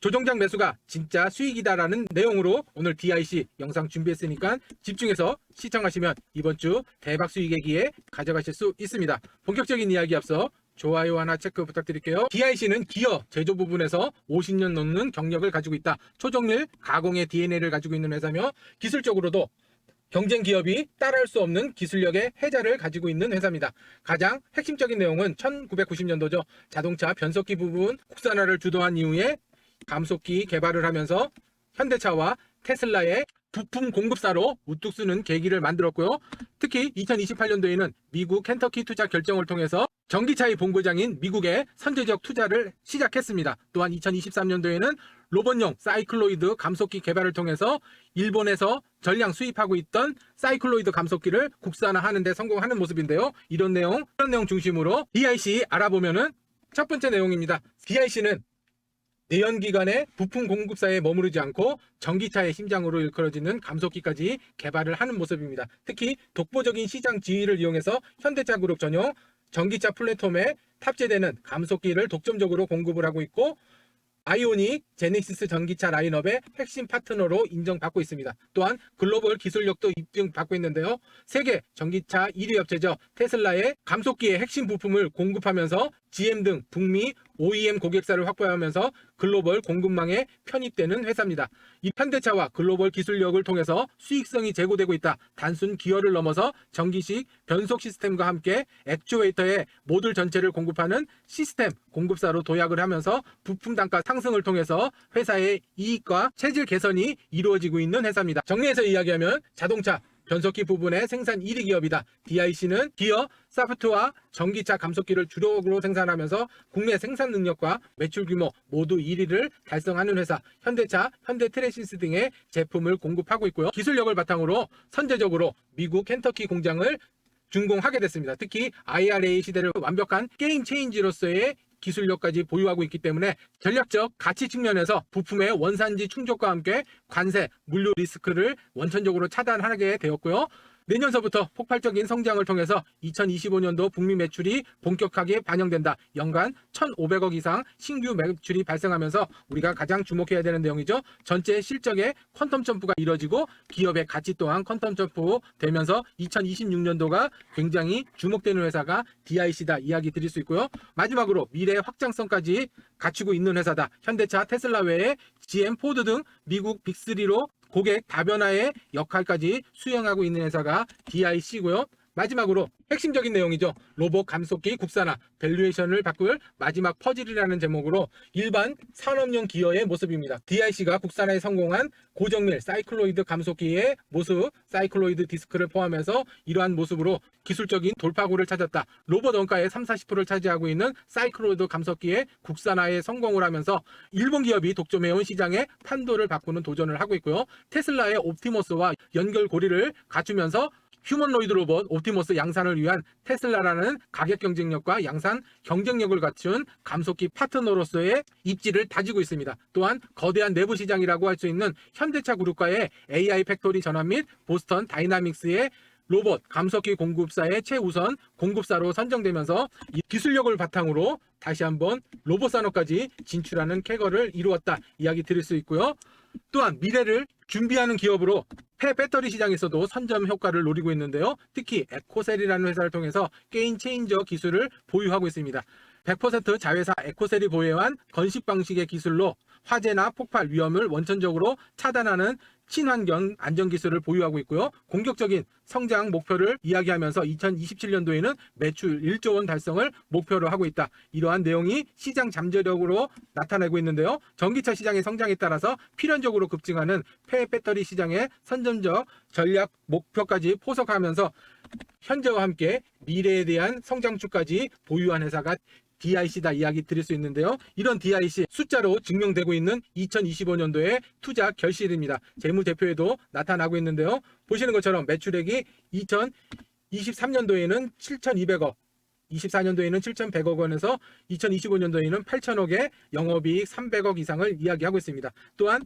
조정장 매수가 진짜 수익이다라는 내용으로 오늘 DIC 영상 준비했으니까 집중해서 시청하시면 이번 주 대박 수익의 기회 가져가실 수 있습니다. 본격적인 이야기 앞서 좋아요 하나 체크 부탁드릴게요. DIC는 기어 제조 부분에서 50년 넘는 경력을 가지고 있다. 초정밀 가공의 DNA를 가지고 있는 회사며 기술적으로도 경쟁 기업이 따라할 수 없는 기술력의 해자를 가지고 있는 회사입니다. 가장 핵심적인 내용은 1990년도죠. 자동차 변속기 부분 국산화를 주도한 이후에 감속기 개발을 하면서 현대차와 테슬라의 부품 공급사로 우뚝 쓰는 계기를 만들었고요. 특히 2028년도에는 미국 켄터키 투자 결정을 통해서 전기차의 본고장인 미국에 선제적 투자를 시작했습니다. 또한 2023년도에는 로봇용 사이클로이드 감속기 개발을 통해서 일본에서 전량 수입하고 있던 사이클로이드 감속기를 국산화하는 데 성공하는 모습인데요. 이런 내용, 이런 내용 중심으로 DIC 알아보면은 첫 번째 내용입니다. DIC는 내연 기관의 부품 공급사에 머무르지 않고 전기차의 심장으로 일컬어지는 감속기까지 개발을 하는 모습입니다. 특히 독보적인 시장 지위를 이용해서 현대차 그룹 전용 전기차 플랫폼에 탑재되는 감속기를 독점적으로 공급을 하고 있고 아이오닉 제네시스 전기차 라인업의 핵심 파트너로 인정받고 있습니다. 또한 글로벌 기술력도 입증받고 있는데요. 세계 전기차 1위 업체죠. 테슬라의 감속기의 핵심 부품을 공급하면서 GM 등 북미 OEM 고객사를 확보하면서 글로벌 공급망에 편입되는 회사입니다. 이 현대차와 글로벌 기술력을 통해서 수익성이 제고되고 있다. 단순 기어를 넘어서 전기식 변속 시스템과 함께 액추에이터의 모듈 전체를 공급하는 시스템 공급사로 도약을 하면서 부품 단가 상승을 통해서 회사의 이익과 체질 개선이 이루어지고 있는 회사입니다. 정리해서 이야기하면 자동차 변속기 부분의 생산 1위 기업이다. DIC는 기어, 사프트와 전기차 감속기를 주력으로 생산하면서 국내 생산 능력과 매출 규모 모두 1위를 달성하는 회사 현대차, 현대트레시스 등의 제품을 공급하고 있고요. 기술력을 바탕으로 선제적으로 미국 켄터키 공장을 준공하게 됐습니다. 특히 IRA 시대를 완벽한 게임 체인지로서의 기술력까지 보유하고 있기 때문에 전략적 가치 측면에서 부품의 원산지 충족과 함께 관세, 물류 리스크를 원천적으로 차단하게 되었고요. 내년서부터 폭발적인 성장을 통해서 2025년도 북미 매출이 본격하게 반영된다. 연간 1,500억 이상 신규 매출이 발생하면서 우리가 가장 주목해야 되는 내용이죠. 전체 실적의 퀀텀 점프가 이뤄지고 기업의 가치 또한 퀀텀 점프 되면서 2026년도가 굉장히 주목되는 회사가 DIC다 이야기 드릴 수 있고요. 마지막으로 미래 확장성까지 갖추고 있는 회사다. 현대차, 테슬라 외에 GM, 포드 등 미국 빅3로 고객 다변화의 역할까지 수행하고 있는 회사가 DIC고요. 마지막으로 핵심적인 내용이죠. 로봇 감속기 국산화 밸류에이션을 바꿀 마지막 퍼즐이라는 제목으로 일반 산업용 기어의 모습입니다. DIC가 국산화에 성공한 고정밀 사이클로이드 감속기의 모습, 사이클로이드 디스크를 포함해서 이러한 모습으로 기술적인 돌파구를 찾았다. 로봇 원가의 3, 40%를 차지하고 있는 사이클로이드 감속기의 국산화에 성공을 하면서 일본 기업이 독점해온 시장의 판도를 바꾸는 도전을 하고 있고요. 테슬라의 옵티머스와 연결 고리를 갖추면서 휴먼로이드 로봇 옵티머스 양산을 위한 테슬라라는 가격 경쟁력과 양산 경쟁력을 갖춘 감속기 파트너로서의 입지를 다지고 있습니다. 또한 거대한 내부 시장이라고 할 수 있는 현대차 그룹과의 AI 팩토리 전환 및 보스턴 다이나믹스의 로봇 감속기 공급사의 최우선 공급사로 선정되면서 이 기술력을 바탕으로 다시 한번 로봇 산업까지 진출하는 쾌거를 이루었다 이야기 드릴 수 있고요. 또한 미래를 준비하는 기업으로 폐 배터리 시장에서도 선점 효과를 노리고 있는데요. 특히 에코셀이라는 회사를 통해서 게임 체인저 기술을 보유하고 있습니다. 100% 자회사 에코셀이 보유한 건식 방식의 기술로 화재나 폭발 위험을 원천적으로 차단하는 친환경 안전 기술을 보유하고 있고요. 공격적인 성장 목표를 이야기하면서 2027년도에는 매출 1조 원 달성을 목표로 하고 있다. 이러한 내용이 시장 잠재력으로 나타내고 있는데요. 전기차 시장의 성장에 따라서 필연적으로 급증하는 폐 배터리 시장의 선점적 전략 목표까지 포석하면서 현재와 함께 미래에 대한 성장축까지 보유한 회사가 DIC다 이야기 드릴 수 있는데요. 이런 DIC 숫자로 증명되고 있는 2025년도의 투자 결실입니다. 재무대표에도 나타나고 있는데요. 보시는 것처럼 매출액이 2023년도에는 7,200억, 24년도에는 7,100억 원에서 2025년도에는 8,000억의 영업이익 300억 이상을 이야기하고 있습니다. 또한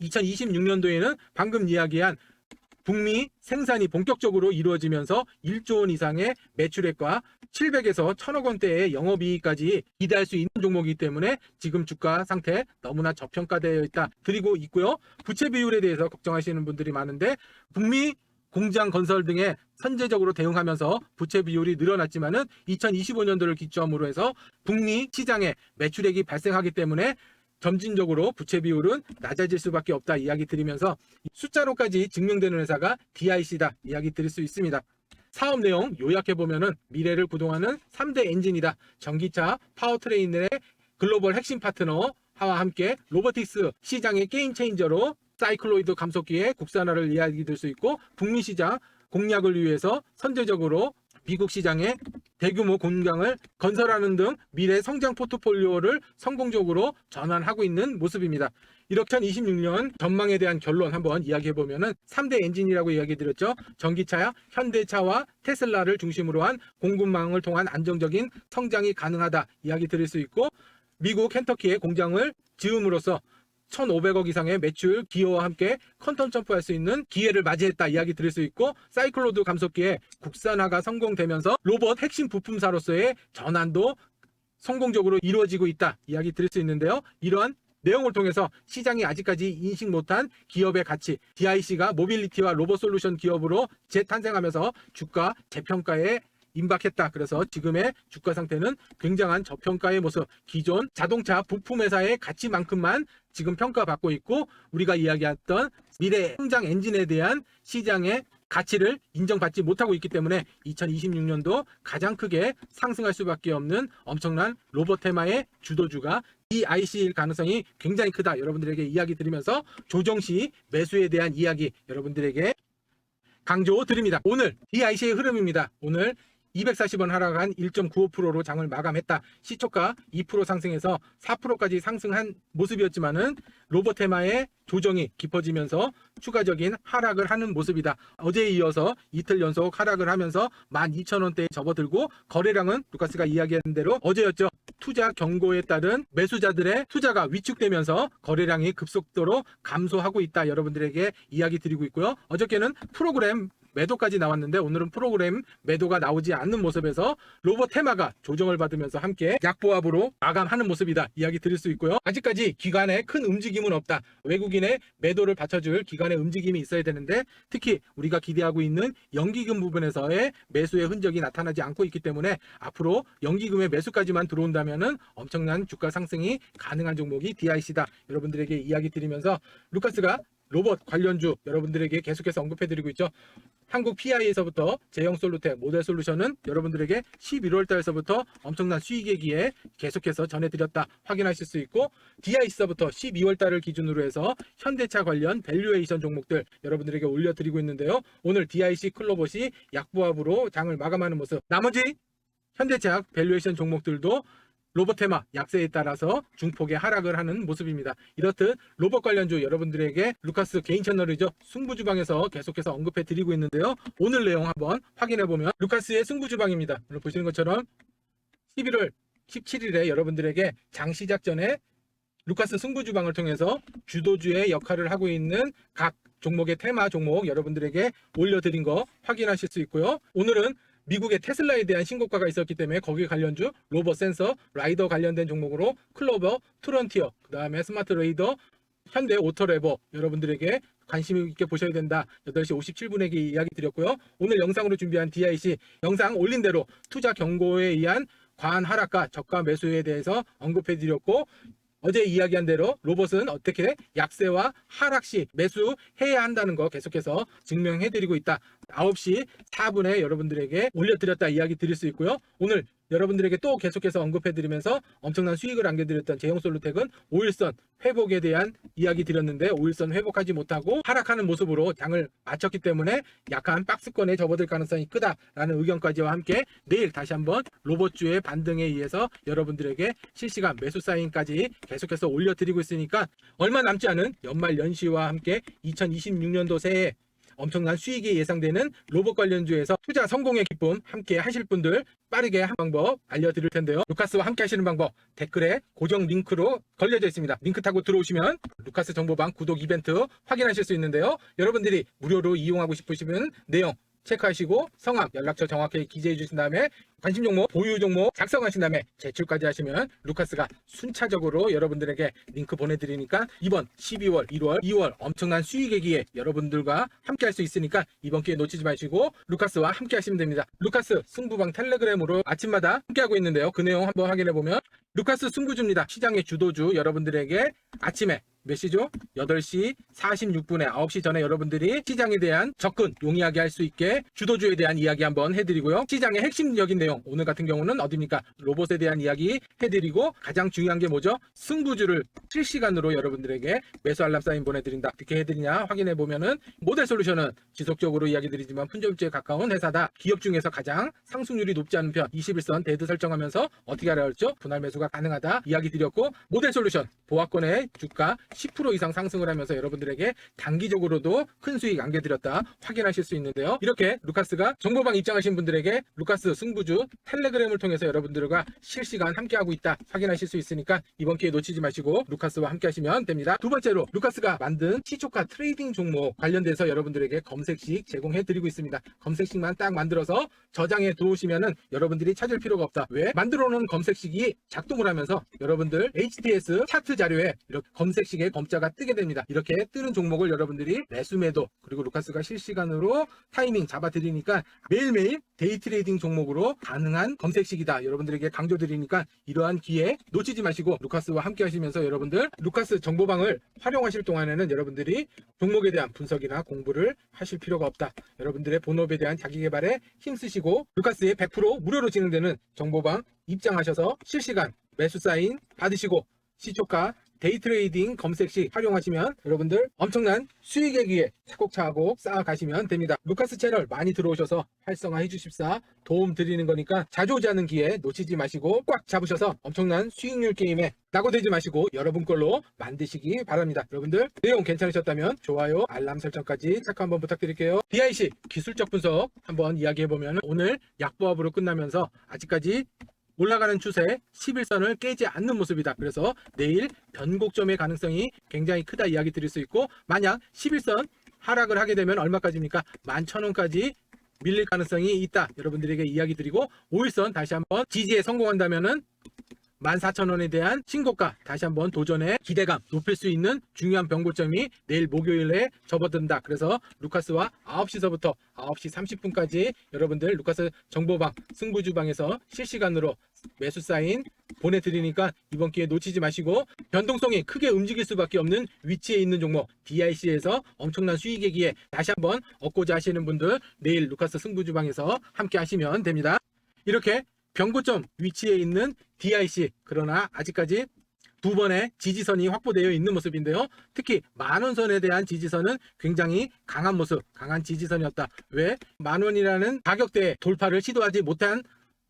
2026년도에는 방금 이야기한 북미 생산이 본격적으로 이루어지면서 1조 원 이상의 매출액과 700에서 1000억 원대의 영업이익까지 기대할 수 있는 종목이기 때문에 지금 주가 상태 너무나 저평가되어 있다 드리고 있고요. 부채 비율에 대해서 걱정하시는 분들이 많은데 북미 공장 건설 등에 선제적으로 대응하면서 부채 비율이 늘어났지만은 2025년도를 기점으로 해서 북미 시장에 매출액이 발생하기 때문에 점진적으로 부채 비율은 낮아질 수밖에 없다 이야기 드리면서 숫자로까지 증명되는 회사가 DIC다 이야기 드릴 수 있습니다. 사업 내용 요약해 보면은 미래를 구동하는 3대 엔진이다. 전기차 파워트레인의 글로벌 핵심 파트너 하와 함께 로보틱스 시장의 게임 체인저로 사이클로이드 감속기의 국산화를 이야기 들수 있고 북미 시장 공략을 위해서 선제적으로 미국 시장에 대규모 공장을 건설하는 등 미래 성장 포트폴리오를 성공적으로 전환하고 있는 모습입니다. 이렇게 2026년 전망에 대한 결론 한번 이야기해 보면은 3대 엔진이라고 이야기 드렸죠. 전기차야 현대차와 테슬라를 중심으로 한 공급망을 통한 안정적인 성장이 가능하다 이야기 드릴 수 있고 미국 켄터키의 공장을 지음으로써 1,500억 이상의 매출 기여와 함께 컨텀 점프할 수 있는 기회를 맞이했다 이야기 드릴 수 있고 사이클로드 감속기의 국산화가 성공되면서 로봇 핵심 부품사로서의 전환도 성공적으로 이루어지고 있다 이야기 드릴 수 있는데요. 이러한 내용을 통해서 시장이 아직까지 인식 못한 기업의 가치, DIC가 모빌리티와 로봇 솔루션 기업으로 재탄생하면서 주가 재평가에 임박했다. 그래서 지금의 주가 상태는 굉장한 저평가의 모습. 기존 자동차 부품 회사의 가치만큼만 지금 평가받고 있고 우리가 이야기했던 미래 성장 엔진에 대한 시장의 가치를 인정받지 못하고 있기 때문에 2026년도 가장 크게 상승할 수밖에 없는 엄청난 로봇 테마의 주도주가 DIC일 가능성이 굉장히 크다. 여러분들에게 이야기 드리면서 조정 시 매수에 대한 이야기 여러분들에게 강조 드립니다. 오늘 DIC의 흐름입니다. 오늘 240원 하락한 1.95%로 장을 마감했다. 시초가 2% 상승해서 4%까지 상승한 모습이었지만은 로버테마의 조정이 깊어지면서 추가적인 하락을 하는 모습이다. 어제에 이어서 이틀 연속 하락을 하면서 12,000원대에 접어들고 거래량은 루카스가 이야기한 대로 어제였죠. 투자 경고에 따른 매수자들의 투자가 위축되면서 거래량이 급속도로 감소하고 있다. 여러분들에게 이야기 드리고 있고요. 어저께는 프로그램 매도까지 나왔는데 오늘은 프로그램 매도가 나오지 않는 모습에서 로봇 테마가 조정을 받으면서 함께 약보합으로 마감하는 모습이다 이야기 드릴 수 있고요. 아직까지 기관에 큰 움직임은 없다. 외국인의 매도를 받쳐줄 기관의 움직임이 있어야 되는데 특히 우리가 기대하고 있는 연기금 부분에서의 매수의 흔적이 나타나지 않고 있기 때문에 앞으로 연기금의 매수까지만 들어온다면은 엄청난 주가 상승이 가능한 종목이 DIC다. 여러분들에게 이야기 드리면서 루카스가 로봇 관련주 여러분들에게 계속해서 언급해드리고 있죠. 한국 PI에서부터 제형 솔루텍 모델 솔루션은 여러분들에게 11월 달에서부터 엄청난 수익의 기에 계속해서 전해드렸다 확인하실 수 있고 DIC서부터 12월 달을 기준으로 해서 현대차 관련 밸류에이션 종목들 여러분들에게 올려드리고 있는데요. 오늘 DIC 클로봇이 약보합으로 장을 마감하는 모습 나머지 현대차 밸류에이션 종목들도 로봇 테마 약세에 따라서 중폭의 하락을 하는 모습입니다. 이렇듯 로봇 관련주 여러분들에게 루카스 개인 채널이죠. 승부주방에서 계속해서 언급해 드리고 있는데요. 오늘 내용 한번 확인해 보면 루카스의 승부주방입니다. 오늘 보시는 것처럼 11월 17일에 여러분들에게 장 시작 전에 루카스 승부주방을 통해서 주도주의 역할을 하고 있는 각 종목의 테마 종목 여러분들에게 올려드린 거 확인하실 수 있고요. 오늘은 미국의 테슬라에 대한 신고가가 있었기 때문에 거기 관련주 로봇 센서 라이더 관련된 종목으로 클로버 트런티어 그 다음에 스마트 레이더 현대 오토레버 여러분들에게 관심 있게 보셔야 된다 8시 57분에 이야기 드렸고요 오늘 영상으로 준비한 DIC 영상 올린 대로 투자 경고에 의한 과한 하락과 저가 매수에 대해서 언급해 드렸고 어제 이야기한 대로 로봇은 어떻게 약세와 하락 시 매수해야 한다는 거 계속해서 증명해 드리고 있다. 9시 4분에 여러분들에게 올려드렸다 이야기 드릴 수 있고요. 오늘 여러분들에게 또 계속해서 언급해 드리면서 엄청난 수익을 안겨드렸던 제형솔루텍은 5일선 회복에 대한 이야기 드렸는데 5일선 회복하지 못하고 하락하는 모습으로 장을 마쳤기 때문에 약한 박스권에 접어들 가능성이 크다라는 의견까지와 함께 내일 다시 한번 로봇주의 반등에 의해서 여러분들에게 실시간 매수 사인까지 계속해서 올려드리고 있으니까 얼마 남지 않은 연말 연시와 함께 2026년도 새해 엄청난 수익이 예상되는 로봇 관련주에서 투자 성공의 기쁨 함께 하실 분들 빠르게 한 방법 알려드릴 텐데요. 루카스와 함께 하시는 방법 댓글에 고정 링크로 걸려져 있습니다. 링크 타고 들어오시면 루카스 정보방 구독 이벤트 확인하실 수 있는데요. 여러분들이 무료로 이용하고 싶으시면 내용 체크하시고 성함, 연락처 정확하게 기재해 주신 다음에 관심 종목, 보유 종목 작성하신 다음에 제출까지 하시면 루카스가 순차적으로 여러분들에게 링크 보내드리니까 이번 12월, 1월, 2월 엄청난 수익의 기회 여러분들과 함께 할 수 있으니까 이번 기회 놓치지 마시고 루카스와 함께 하시면 됩니다. 루카스 승부방 텔레그램으로 아침마다 함께 하고 있는데요. 그 내용 한번 확인해 보면 루카스 승부주입니다. 시장의 주도주 여러분들에게 아침에 몇 시죠? 8시 46분에 9시 전에 여러분들이 시장에 대한 접근 용이하게 할 수 있게 주도주에 대한 이야기 한번 해드리고요. 시장의 핵심적인 내용 오늘 같은 경우는 어딥니까? 로봇에 대한 이야기 해드리고 가장 중요한 게 뭐죠? 승부주를 실시간으로 여러분들에게 매수 알람 사인 보내드린다. 어떻게 해드리냐 확인해 보면은 모델 솔루션은 지속적으로 이야기 드리지만 품절주에 가까운 회사다. 기업 중에서 가장 상승률이 높지 않은 편 21선 대드 설정하면서 어떻게 하라 했죠? 분할 매수가 가능하다 이야기 드렸고 모델 솔루션 보합권의 주가 10% 이상 상승을 하면서 여러분들에게 단기적으로도 큰 수익 안겨드렸다 확인하실 수 있는데요. 이렇게 루카스가 정보방 입장하신 분들에게 루카스 승부주 텔레그램을 통해서 여러분들과 실시간 함께하고 있다 확인하실 수 있으니까 이번 기회 놓치지 마시고 루카스와 함께 하시면 됩니다. 두 번째로 루카스가 만든 시초카 트레이딩 종목 관련돼서 여러분들에게 검색식 제공해 드리고 있습니다. 검색식만 딱 만들어서 저장해 두시면은 여러분들이 찾을 필요가 없다. 왜? 만들어 놓은 검색식이 작동 을 하면서 여러분들 HTS 차트 자료에 이렇게 검색식에 검자가 뜨게 됩니다. 이렇게 뜨는 종목을 여러분들이 매수 매도 그리고 루카스가 실시간으로 타이밍 잡아 드리니까 매일매일 데이 트레이딩 종목으로 가능한 검색식이다. 여러분들에게 강조드리니까 이러한 기회 놓치지 마시고 루카스와 함께 하시면서 여러분들 루카스 정보방을 활용하실 동안에는 여러분들이 종목에 대한 분석이나 공부를 하실 필요가 없다. 여러분들의 본업에 대한 자기 개발에 힘쓰시고 루카스의 100% 무료로 진행되는 정보방 입장하셔서 실시간 매수 사인 받으시고 시초가 데이 트레이딩 검색식 활용하시면 여러분들 엄청난 수익의 기회 차곡차곡 쌓아가시면 됩니다. 루카스 채널 많이 들어오셔서 활성화해 주십사 도움 드리는 거니까 자주 오지 않는 기회 놓치지 마시고 꽉 잡으셔서 엄청난 수익률 게임에 낙오되지 마시고 여러분 걸로 만드시기 바랍니다. 여러분들 내용 괜찮으셨다면 좋아요, 알람 설정까지 체크 한번 부탁드릴게요. BIC 기술적 분석 한번 이야기해보면 오늘 약보합으로 끝나면서 아직까지 올라가는 추세 11선을 깨지 않는 모습이다. 그래서 내일 변곡점의 가능성이 굉장히 크다 이야기 드릴 수 있고 만약 11선 하락을 하게 되면 얼마까지입니까? 11,000원까지 밀릴 가능성이 있다. 여러분들에게 이야기 드리고 5일선 다시 한번 지지에 성공한다면은 14,000원에 대한 신고가 다시 한번 도전의 기대감 높일 수 있는 중요한 변고점이 내일 목요일에 접어든다. 그래서 루카스와 9시서부터 9시 30분까지 여러분들 루카스 정보방 승부주방에서 실시간으로 매수 사인 보내드리니까 이번 기회 놓치지 마시고 변동성이 크게 움직일 수밖에 없는 위치에 있는 종목 DIC에서 엄청난 수익의 기회 다시 한번 얻고자 하시는 분들 내일 루카스 승부주방에서 함께 하시면 됩니다. 이렇게 변고점 위치에 있는 DIC 그러나 아직까지 두 번의 지지선이 확보되어 있는 모습인데요. 특히 만원선에 대한 지지선은 굉장히 강한 모습, 강한 지지선이었다. 왜? 만원이라는 가격대 돌파를 시도하지 못한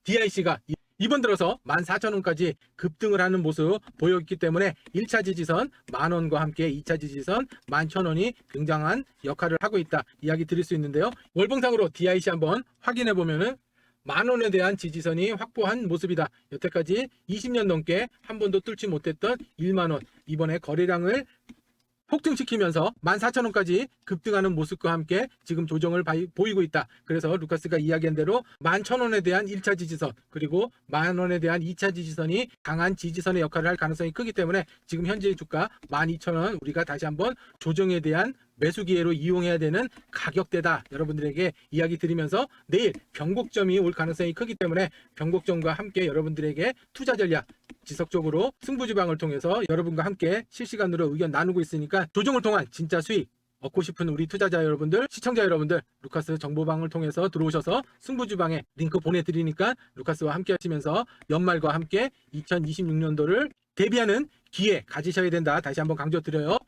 DIC가 이번 들어서 14,000원까지 급등을 하는 모습 보였기 때문에 1차 지지선 만원과 함께 2차 지지선 11,000원이 굉장한 역할을 하고 있다. 이야기 드릴 수 있는데요. 월봉상으로 DIC 한번 확인해 보면은 만 원에 대한 지지선이 확보한 모습이다. 여태까지 20년 넘게 한 번도 뚫지 못했던 1만 원. 이번에 거래량을 폭등시키면서 14,000원까지 급등하는 모습과 함께 지금 조정을 바이- 보이고 있다. 그래서 루카스가 이야기한 대로 11,000원에 대한 1차 지지선 그리고 만원에 대한 2차 지지선이 강한 지지선의 역할을 할 가능성이 크기 때문에 지금 현재 주가 12,000원 우리가 다시 한번 조정에 대한 매수 기회로 이용해야 되는 가격대다. 여러분들에게 이야기 드리면서 내일 변곡점이 올 가능성이 크기 때문에 변곡점과 함께 여러분들에게 투자 전략 지속적으로 승부지방을 통해서 여러분과 함께 실시간으로 의견 나누고 있으니까 조정을 통한 진짜 수익 얻고 싶은 우리 투자자 여러분들, 시청자 여러분들, 루카스 정보방을 통해서 들어오셔서 승부주방에 링크 보내드리니까 루카스와 함께 하시면서 연말과 함께 2026년도를 대비하는 기회 가지셔야 된다. 다시 한번 강조드려요.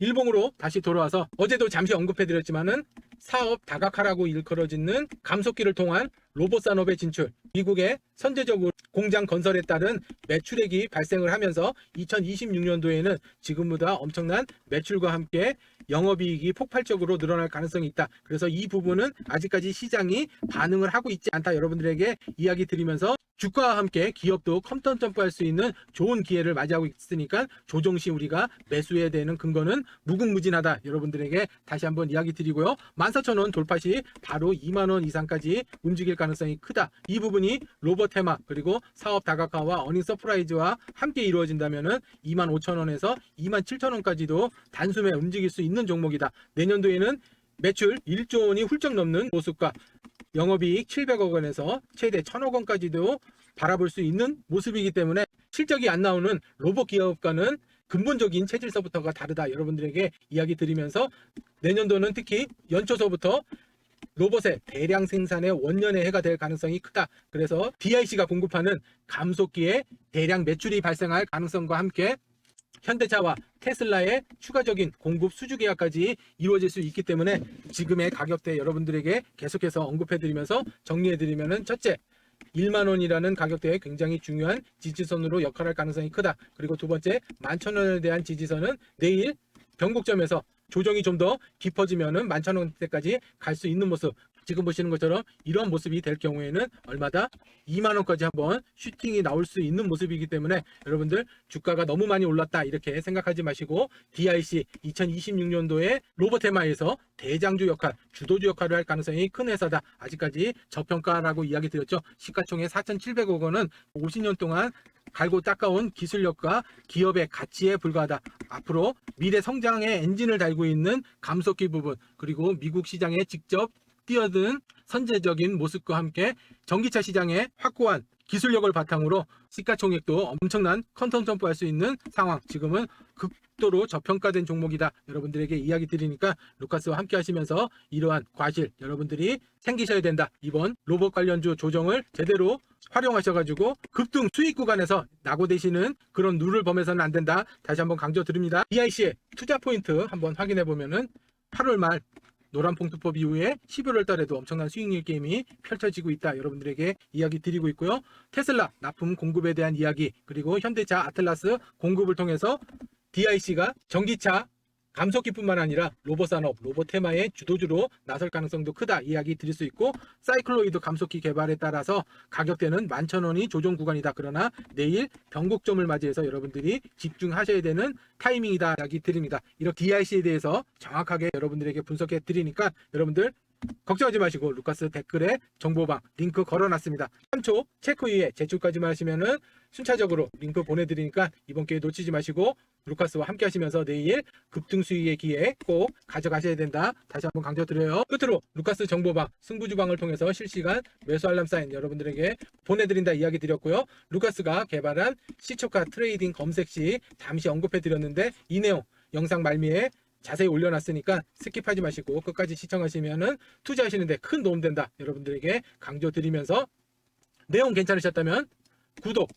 일봉으로 다시 돌아와서 어제도 잠시 언급해드렸지만은 사업 다각화라고 일컬어짓는 감속기를 통한 로봇 산업의 진출, 미국의 선제적으로 공장 건설에 따른 매출액이 발생을 하면서 2026년도에는 지금보다 엄청난 매출과 함께 영업이익이 폭발적으로 늘어날 가능성이 있다. 그래서 이 부분은 아직까지 시장이 반응을 하고 있지 않다. 여러분들에게 이야기 드리면서 주가와 함께 기업도 컴턴 점프할 수 있는 좋은 기회를 맞이하고 있으니까 조정 시 우리가 매수해야 되는 근거는 무궁무진하다. 여러분들에게 다시 한번 이야기 드리고요. 14,000원 돌파 시 바로 2만 원 이상까지 움직일 가능성이 크다. 이 부분이 로봇 테마 그리고 사업 다각화와 어닝 서프라이즈와 함께 이루어진다면은 2만 5천 원에서 2만 7천 원까지도 단숨에 움직일 수 있는 종목이다. 내년도에는 매출 1조 원이 훌쩍 넘는 모습과 영업이익 700억 원에서 최대 1000억 원까지도 바라볼 수 있는 모습이기 때문에 실적이 안 나오는 로봇 기업과는 근본적인 체질서부터가 다르다. 여러분들에게 이야기 드리면서 내년도는 특히 연초서부터 로봇의 대량 생산의 원년의 해가 될 가능성이 크다. 그래서 DIC가 공급하는 감속기에 대량 매출이 발생할 가능성과 함께 현대차와 테슬라의 추가적인 공급 수주 계약까지 이루어질 수 있기 때문에 지금의 가격대 여러분들에게 계속해서 언급해드리면서 정리해드리면은 첫째 1만 원이라는 가격대에 굉장히 중요한 지지선으로 역할할 가능성이 크다. 그리고 두 번째 11,000원에 대한 지지선은 내일 변곡점에서 조정이 좀 더 깊어지면은 11,000원대까지 갈 수 있는 모습. 지금 보시는 것처럼 이런 모습이 될 경우에는 얼마다 2만 원까지 한번 슈팅이 나올 수 있는 모습이기 때문에 여러분들 주가가 너무 많이 올랐다 이렇게 생각하지 마시고 DIC 2026년도에 로버테마에서 대장주 역할, 주도주 역할을 할 가능성이 큰 회사다. 아직까지 저평가라고 이야기 드렸죠. 시가총액 4,700억 원은 50년 동안 갈고 닦아온 기술력과 기업의 가치에 불과하다. 앞으로 미래 성장의 엔진을 달고 있는 감속기 부분 그리고 미국 시장에 직접 뛰어든 선제적인 모습과 함께 전기차 시장의 확고한 기술력을 바탕으로 시가총액도 엄청난 컨텀 점프할 수 있는 상황. 지금은 극도로 저평가된 종목이다. 여러분들에게 이야기 드리니까 루카스와 함께 하시면서 이러한 과실 여러분들이 챙기셔야 된다. 이번 로봇 관련주 조정을 제대로 활용하셔가지고 급등 수익 구간에서 낙오되시는 그런 룰을 범해서는 안 된다. 다시 한번 강조드립니다. DIC의 투자 포인트 한번 확인해 보면은 8월 말 노란 봉투법 이후에 11월 달에도 엄청난 수익률 게임이 펼쳐지고 있다. 여러분들에게 이야기 드리고 있고요. 테슬라 납품 공급에 대한 이야기 그리고 현대차 아틀라스 공급을 통해서 DIC가 전기차 감속기뿐만 아니라 로봇 산업, 로봇 테마의 주도주로 나설 가능성도 크다 이야기 드릴 수 있고 사이클로이드 감속기 개발에 따라서 가격대는 11,000원이 조정 구간이다. 그러나 내일 변곡점을 맞이해서 여러분들이 집중하셔야 되는 타이밍이다 이야기 드립니다. 이렇게 DIC에 대해서 정확하게 여러분들에게 분석해 드리니까 여러분들 걱정하지 마시고 루카스 댓글에 정보방 링크 걸어놨습니다. 3초 체크 이후에 제출까지만 하시면은 순차적으로 링크 보내드리니까 이번 기회 놓치지 마시고 루카스와 함께 하시면서 내일 급등 수익의 기회 꼭 가져가셔야 된다. 다시 한번 강조드려요. 끝으로 루카스 정보방 승부주방을 통해서 실시간 매수 알람 사인 여러분들에게 보내드린다 이야기 드렸고요. 루카스가 개발한 시초카 트레이딩 검색 시 잠시 언급해 드렸는데 이 내용 영상 말미에 자세히 올려놨으니까 스킵하지 마시고 끝까지 시청하시면은 투자하시는데 큰 도움 된다. 여러분들에게 강조드리면서 내용 괜찮으셨다면 구독,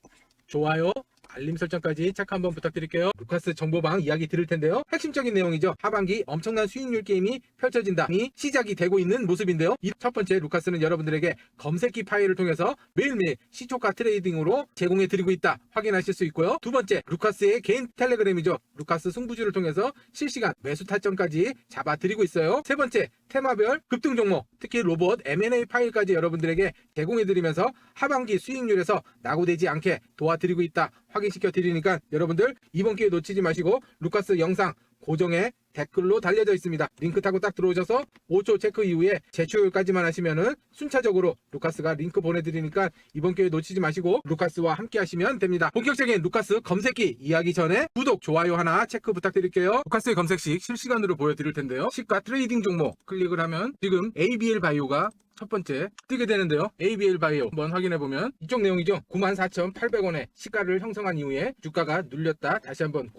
좋아요, 알림 설정까지 체크 한번 부탁드릴게요. 루카스 정보방 이야기 드릴 텐데요. 핵심적인 내용이죠. 하반기 엄청난 수익률 게임이 펼쳐진다. 이 시작이 되고 있는 모습인데요. 이 첫 번째 루카스는 여러분들에게 검색기 파일을 통해서 매일매일 시초가 트레이딩으로 제공해 드리고 있다. 확인하실 수 있고요. 두 번째 루카스의 개인 텔레그램이죠. 루카스 승부주를 통해서 실시간 매수 타점까지 잡아 드리고 있어요. 세 번째 테마별 급등 종목, 특히 로봇 M&A 파일까지 여러분들에게 제공해 드리면서 하반기 수익률에서 낙오되지 않게 도와드리고 있다. 확인시켜 드리니까 여러분들 이번 기회 놓치지 마시고 루카스 영상 고정에 댓글로 달려져 있습니다. 링크 타고 딱 들어오셔서 5초 체크 이후에 제출까지만 하시면은 순차적으로 루카스가 링크 보내드리니까 이번 기회 놓치지 마시고 루카스와 함께 하시면 됩니다. 본격적인 루카스 검색기 이야기 전에 구독, 좋아요 하나 체크 부탁드릴게요. 루카스의 검색식 실시간으로 보여드릴 텐데요. 시가 트레이딩 종목 클릭을 하면 지금 ABL 바이오가 첫 번째 뜨게 되는데요. ABL 바이오 한번 확인해 보면 이쪽 내용이죠. 94,800원에 시가를 형성한 이후에 주가가 눌렸다. 다시 한번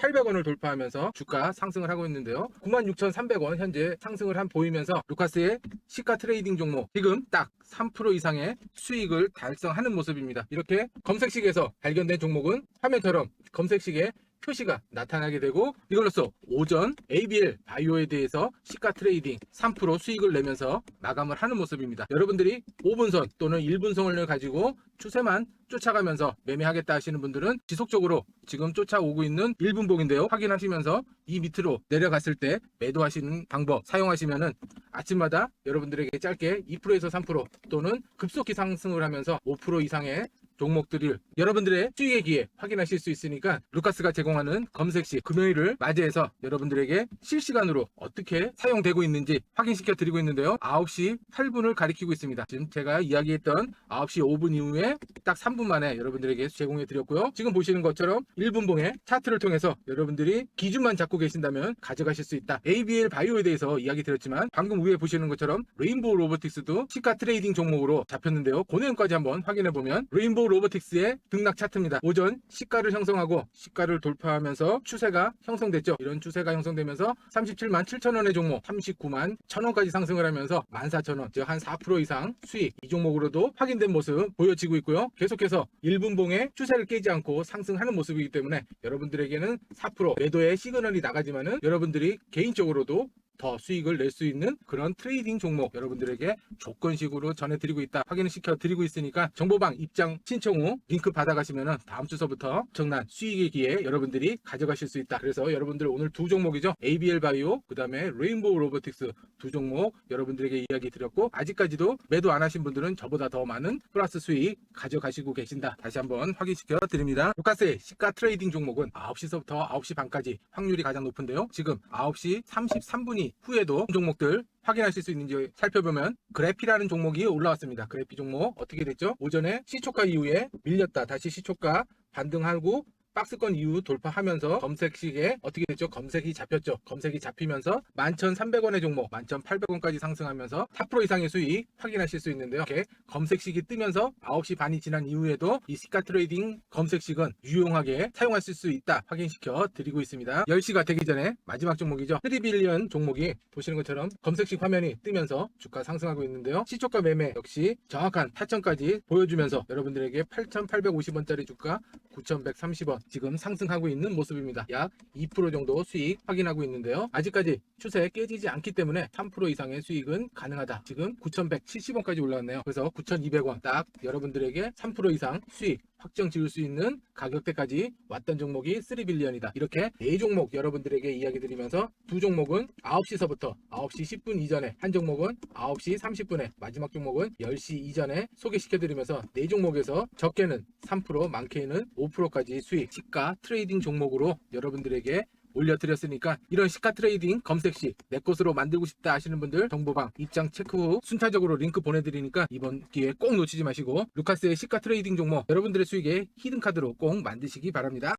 94,800원을 돌파하면서 주가 상승을 하고 있는데요. 96,300원 현재 상승을 한 보이면서 루카스의 시가 트레이딩 종목 지금 딱 3% 이상의 수익을 달성하는 모습입니다. 이렇게 검색식에서 발견된 종목은 화면처럼 검색식에 표시가 나타나게 되고 이걸로써 오전 ABL 바이오에 대해서 시가 트레이딩 3% 수익을 내면서 마감을 하는 모습입니다. 여러분들이 5분선 또는 1분선을 가지고 추세만 쫓아가면서 매매하겠다 하시는 분들은 지속적으로 지금 쫓아오고 있는 1분봉인데요. 확인하시면서 이 밑으로 내려갔을 때 매도하시는 방법 사용하시면은 아침마다 여러분들에게 짧게 2%에서 3% 또는 급속히 상승을 하면서 5% 이상의 종목들을 여러분들의 수익의 기회 확인하실 수 있으니까 루카스가 제공하는 검색 시 금요일을 맞이해서 여러분들에게 실시간으로 어떻게 사용되고 있는지 확인시켜 드리고 있는데요. 9시 8분을 가리키고 있습니다. 지금 제가 이야기했던 9시 5분 이후에 딱 3분 만에 여러분들에게 제공해 드렸고요. 지금 보시는 것처럼 1분 봉의 차트를 통해서 여러분들이 기준만 잡고 계신다면 가져가실 수 있다. ABL 바이오에 대해서 이야기 드렸지만 방금 위에 보시는 것처럼 레인보우 로보틱스도 시가 트레이딩 종목으로 잡혔는데요. 그 내용까지 한번 확인해 보면 레인보우 로보틱스의 등락 차트입니다. 오전 시가를 형성하고 시가를 돌파하면서 추세가 형성됐죠. 이런 추세가 형성되면서 37만 7천 원의 종목 39만 1천 원까지 상승을 하면서 14,000원, 즉 한 4% 이상 수익 이 종목으로도 확인된 모습 보여지고 있고요. 계속해서 1분봉의 추세를 깨지 않고 상승하는 모습이기 때문에 여러분들에게는 4% 매도의 시그널이 나가지만은 여러분들이 개인적으로도 더 수익을 낼 수 있는 그런 트레이딩 종목 여러분들에게 조건식으로 전해드리고 있다. 확인을 시켜 드리고 있으니까 정보방 입장 신청 후 링크 받아가시면 다음 주서부터 엄청난 수익의 기회 여러분들이 가져가실 수 있다. 그래서 여러분들 오늘 두 종목이죠. ABL 바이오 그 다음에 레인보우 로보틱스 두 종목 여러분들에게 이야기 드렸고 아직까지도 매도 안 하신 분들은 저보다 더 많은 플러스 수익 가져가시고 계신다. 다시 한번 확인시켜 드립니다. 루카스의 시가 트레이딩 종목은 9시서부터 9시 반까지 확률이 가장 높은데요. 지금 9시 33분이 후에도 종목들 확인하실 수 있는지 살펴보면 그래피라는 종목이 올라왔습니다. 그래피 종목 어떻게 됐죠? 오전에 시초가 이후에 밀렸다. 다시 시초가 반등하고 박스권 이후 돌파하면서 검색식에 어떻게 됐죠? 검색이 잡혔죠. 검색이 잡히면서 11,300원의 종목 11,800원까지 상승하면서 4% 이상의 수익 확인하실 수 있는데요. 이렇게 검색식이 뜨면서 9시 반이 지난 이후에도 이 시가 트레이딩 검색식은 유용하게 사용하실 수 있다 확인시켜 드리고 있습니다. 10시가 되기 전에 마지막 종목이죠. 트리빌리언 종목이 보시는 것처럼 검색식 화면이 뜨면서 주가 상승하고 있는데요. 시초가 매매 역시 정확한 타점까지 보여주면서 여러분들에게 8,850원짜리 주가 9,130원 지금 상승하고 있는 모습입니다. 약 2% 정도 수익 확인하고 있는데요. 아직까지 추세 깨지지 않기 때문에 3% 이상의 수익은 가능하다. 지금 9,170원까지 올라왔네요. 그래서 9,200원 딱 여러분들에게 3% 이상 수익 확정 지을 수 있는 가격대까지 왔던 종목이 3빌리언이다. 이렇게 네 종목 여러분들에게 이야기 드리면서 두 종목은 9시서부터 9시 10분 이전에 한 종목은 9시 30분에 마지막 종목은 10시 이전에 소개시켜 드리면서 네 종목에서 적게는 3% 많게는 5%까지 수익 시가 트레이딩 종목으로 여러분들에게 올려드렸으니까 이런 시가 트레이딩 검색 시 내 것으로 만들고 싶다 하시는 분들 정보방 입장 체크 후 순차적으로 링크 보내드리니까 이번 기회 꼭 놓치지 마시고 루카스의 시가 트레이딩 종목 여러분들의 수익에 히든 카드로 꼭 만드시기 바랍니다.